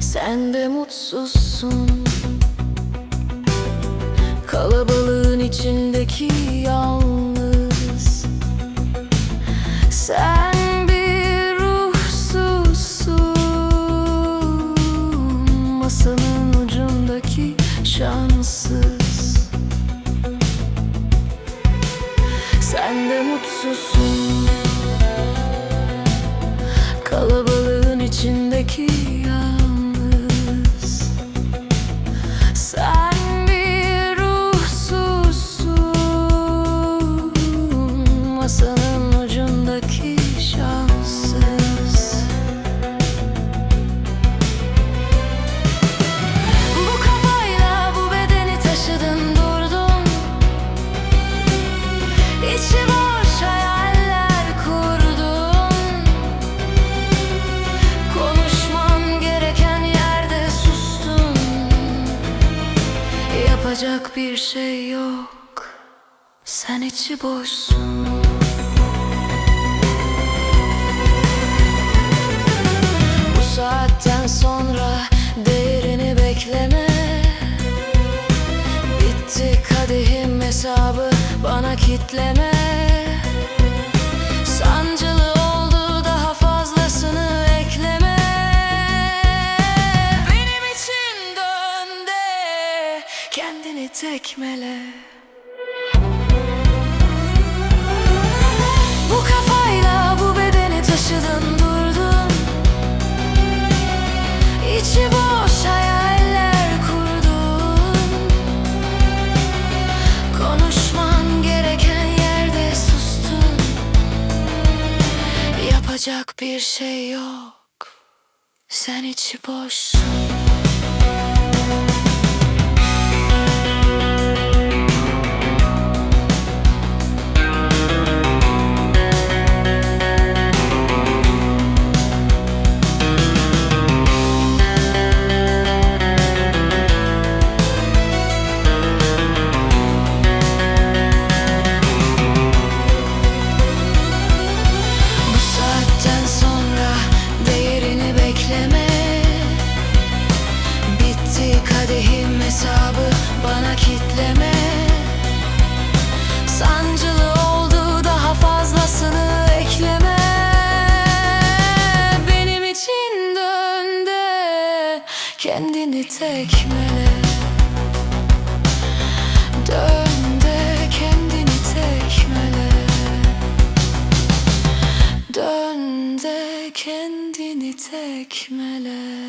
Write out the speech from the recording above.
Sen de mutsuzsun. Kalabalığın içindeki yalnız. Sen bir ruhsuzsun. Masanın ucundaki şanssız. Sen de mutsuzsun Yapacak bir şey yok. Sen içi boşsun kendini tekmele. Bu kafayla bu bedeni taşıdın durdun. İçi boş hayaller kurdun. Konuşman gereken yerde sustun. Yapacak bir şey yok. Sen içi boşsun Bitti hesabı bana kitleme. Sancılı oldu daha fazlasını ekleme. Benim için dön kendini tekmele. Dön de kendini tekmele. Dön de kendini tekmele